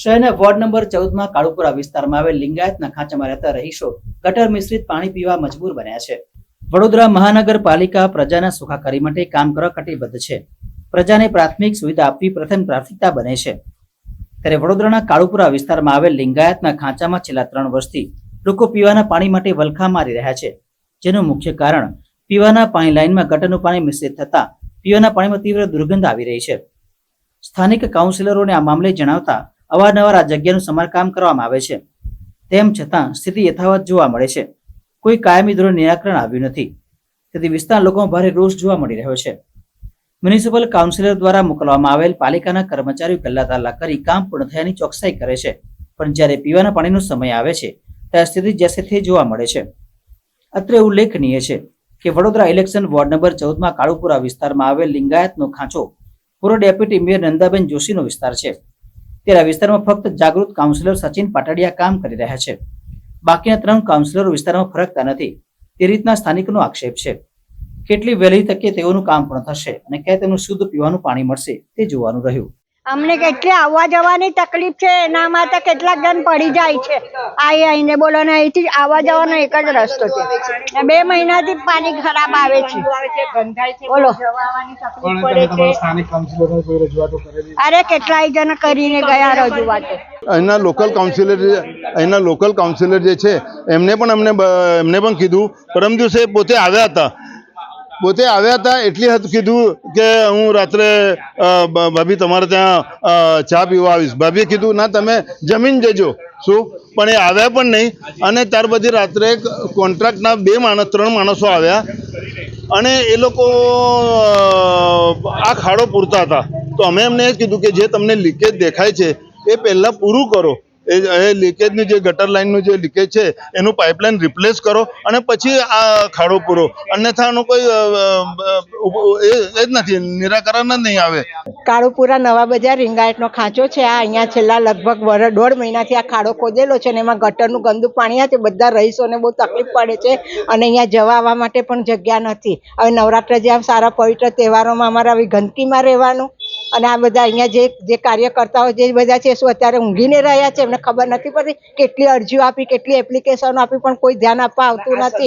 શહેરના ward number ચૌદમાં કાળુપુરા વિસ્તારમાં આવેલ લિંગાયતના ખાંચામાં રહેતા રહીશો ગટર મિશ્રિત પાણી પીવા મજબૂર બન્યા છે. વડોદરા મહાનગરપાલિકા પ્રજાના સુખાકારી માટે કામ કરવા કટિબદ્ધ છે. પ્રજાને પ્રાથમિક સુવિધા આપવી પ્રથમ પ્રાથમિકતા બને છે. ત્યારે વડોદરાના કાળુપુરા વિસ્તારમાં આવેલ લિંગાયતના ખાંચામાં છેલ્લા ત્રણ વર્ષથી લોકો પીવાના પાણી માટે વલખા મારી રહ્યા છે. જેનું મુખ્ય કારણ પીવાના પાણી લાઇનમાં ગટરનું પાણી મિશ્રિત થતા પીવાના પાણીમાં તીવ્ર દુર્ગંધ આવી રહી છે. સ્થાનિક કાઉન્સિલરોને આ મામલે જણાવતા અવારનવાર આ જગ્યાનું સમારકામ કરવામાં આવે છે. તેમ છતાં સ્થિતિ યથાવત જોવા મળે છે. કોઈ કાયમી ધોરણે નિરાકરણ આવ્યું નથી. તેથી વિસ્તારના લોકોમાં ભારે રોષ જોવા મળી રહ્યો છે. મ્યુનિસિપલ કાઉન્સિલર દ્વારા મોકલવામાં આવેલ પાલિકાના કર્મચારીઓ કલ્લા તાલા કરી કામ પૂર્ણ થયાની ચોકસાઈ કરે છે. પણ જ્યારે પીવાના પાણીનો સમય આવે છે, ત્યારે સ્થિતિ જેસે તે જોવા મળે છે. અત્રે ઉલ્લેખનીય છે કે વડોદરા ઇલેક્શન વોર્ડ નંબર ચૌદમાં કાળુપુરા વિસ્તારમાં આવેલ લિંગાયતનો ખાંચો પૂર્વ ડેપ્યુટી મેયર નંદાબેન જોશીનો વિસ્તાર છે. ત્યારે વિસ્તારમાં ફક્ત જાગૃત કાઉન્સિલર સચિન પાટડિયા કામ કરી રહ્યા છે. બાકીના ત્રણ કાઉન્સિલરો વિસ્તારમાં ફરકતા નથી. તે રીતના સ્થાનિકોનો આક્ષેપ છે. કેટલી વહેલી તકે તેઓનું કામ પણ થશે અને ક્યાં તેમનું શુદ્ધ પીવાનું પાણી મળશે તે જોવાનું રહ્યું. અમને કેટલી આવવા જવાની તકલીફ છે એના માટે કેટલાક જણ પડી જાય છે. આઈ આઈને બોલો ને અહીંથી આવવા જવાનો એક જ રસ્તો છે. બે મહિનાથી પાણી ખરાબ આવે છે. બોલો. અરે કેટલાય જણ કરીને ગયા રજૂઆતો. અહીંના લોકલ કાઉન્સિલર જે અહીંના લોકલ કાઉન્સિલર જે છે એમને પણ અમને એમને પણ કીધું. પરમ દિવસે પોતે આવ્યા હતા. પોતે આવ્યા હતા એટલી હદ કીધું કે હું રાત્રે ભાભી તમારે ત્યાં ચા પીવા આવીશ. ભાભીએ કીધું, ના, તમે જમીન જજો. શું? પણ એ આવ્યા પણ નહીં. અને ત્યાર પછી રાત્રે કોન્ટ્રાક્ટના બે માણસ, ત્રણ માણસો આવ્યા. અને એ લોકો આ ખાડો પૂરતા હતા. તો અમે એમને એ કીધું કે જે તમને લીકેજ દેખાય છે, એ પહેલાં પૂરું કરો. એ એ લીકેજનું જે ગટર લાઇનનું જે લીકેજ છે, એનું પાઇપલાઇન રિપ્લેસ કરો અને પછી આ ખાડો પૂરો. અન્યથા કોઈ એ જ નથી, નિરાકરણ જ નહીં આવે. કાળુપુરા નવા બજાર રીંગાયતનો ખાંચો છે. આ અહીંયા છેલ્લા લગભગ વર, દોઢ મહિનાથી આ ખાડો ખોદેલો છે અને એમાં ગટરનું ગંદુ પાણી છે બધા રહીશોને બહુ તકલીફ પડે છે અને અહીંયા જવા આવવા માટે પણ જગ્યા નથી. હવે નવરાત્ર જેમ સારા પવિત્ર તહેવારોમાં અમારે આવી ગંદકીમાં રહેવાનું અને આ બધા અહીંયા જે જે કાર્યકર્તાઓ જે બધા છે શું અત્યારે ઊંઘીને રહ્યા છે એમને ખબર નથી પડતી. કેટલી અરજીઓ આપી કેટલી એપ્લિકેશનો આપી પણ કોઈ ધ્યાન આપવા આવતું નથી.